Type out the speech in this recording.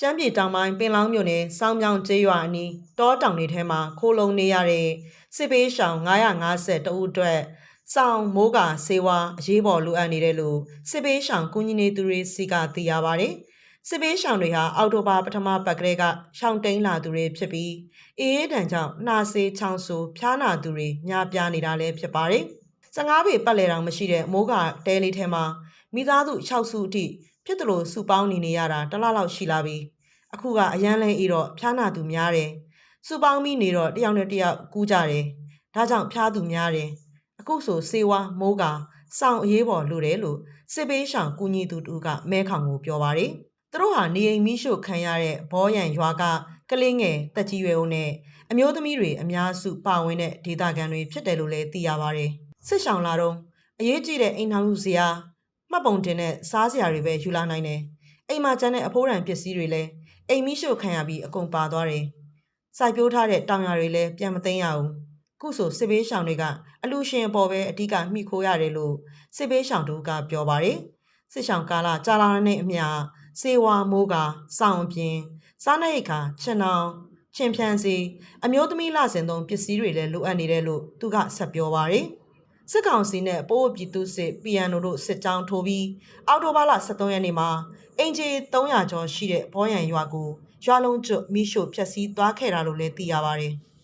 ရှမ်းပြည်တောင်ပိုင်းပင်လောင်းမြို့နယ်စောင်းမြောင်ကျေးရွာအနီးတောတောင်တွေထဲမှာခိုးလုံနေရတဲ့စစ်ပေးရှောင်950တဦးအတွက်စောင်းမိုးကာစေဝါအရေးပေါ်လိုအပ်နေတယ်လို့စစ်ပေးရှောင်ကုညီနေသူတွေစီကသိရပါဗျ။စစ်ပေးရှောင်တွေဟာအောက်တိုဘာပထမပတ်ကလေးကရှောင်းတိန်လာသူတွေဖြစ်ပြီးအေးအေးတန်ကြောင့်နှာစေးချောင်းဆူဖျားနာသူတွေများပြားနေတာလည်းဖြစ်ပါတယ်။15ပေပတ်လည်တောင်မရှိတဲ့မိုးကာတဲလေးထဲမှာမိသားစု6စုအထိ ဖြစ်တယ်လို့စုပေါင်းနေနေရတာတစ်လလောက်ရှိလာပြီ။အခုကအရန်လဲအေးတော့ဖျားနာသူများတယ်။စုပေါင်းပြီးနေတော့တယောက်နဲ့တယောက်ကူးကြတယ်။ဒါကြောင့်ဖျားသူများတယ်။အခုဆိုစေဝါမိုးကာစောင့်အရေးပေါ်လိုတယ်လို့စစ်ပေးရှောင်ကူညီသူတူကမဲခေါင်ကိုပြောပါတယ်။သူတို့ဟာနေအိမ်မိရှို့ခံရတဲ့ဘောရန်ရွာကကလေးငယ်တက်ကြီးရွယ်ဦးနဲ့အမျိုးသမီးတွေအများစုပါဝင်တဲ့ဒေသခံတွေဖြစ်တယ်လို့လည်းသိရပါတယ်။စစ်ဆောင်လာတော့အရေးကြီးတဲ့အိမ်ထောင်စုစရာ မှတ်ပုံတင်တဲ့စားစရာတွေပဲယူလာနိုင်တယ်။အိမ်မှာကျန်တဲ့အဖိုးတန်ပစ္စည်းတွေလည်းအိမ်မိရှို့ခံရပြီးအကုန်ပါသွားတယ်။စိုက်ပျိုးထားတဲ့တောင်ယာတွေလည်းပြန်မသိမ်းရဘူး။ခုဆိုစစ်ဘေးရှောင်တွေကအလူရှင်အပေါ်ပဲအဓိကမှီခိုရတယ်လို့စစ်ဘေးရှောင်တို့ကပြောပါတယ်။စစ်ရှောင်ကာလကြာလာတဲ့အမျှစေဝါမိုးကစောင်းအပြင်စားနပ်ရိက္ခာချင်အောင်ချင်ဖြန်းစီအမျိုးသမီးလစဉ်သုံးပစ္စည်းတွေလည်းလိုအပ်နေတယ်လို့သူကဆက်ပြောပါတယ်။ စစ်ကောင်စီနဲ့ပိုးပြည်သူစစ် PNO တို့စစ်ကြောင်းထိုးပြီးအော်တိုဘာလ23ရက်နေ့မှာအင်ဂျီ300ကျော်ရှိတဲ့ဘောရန်ရွာကိုရွာလုံးကျွတ်မိရှို့ဖျက်ဆီးသွားခဲ့တာလို့လည်းသိရပါတယ်။